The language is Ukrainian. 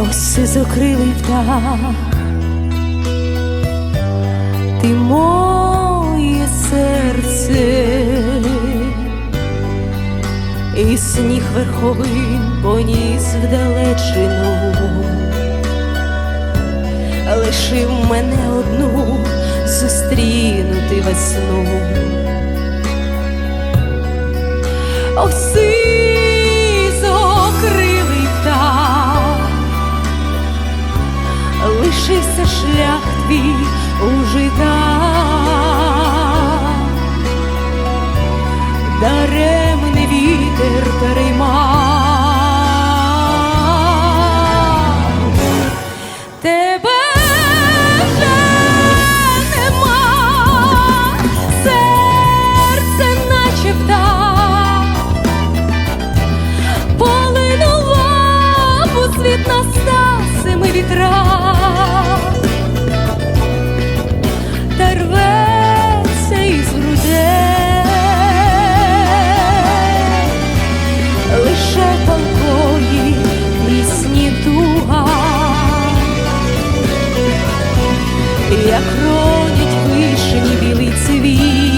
Ось закрилий птах, ти моє серце, і сніг верховий поніс вдалечину, лишив мене одну зустрінути весну. тебе вже нема, серце наче вдав, полинула у світ нас. як родять вишені білий цвіт.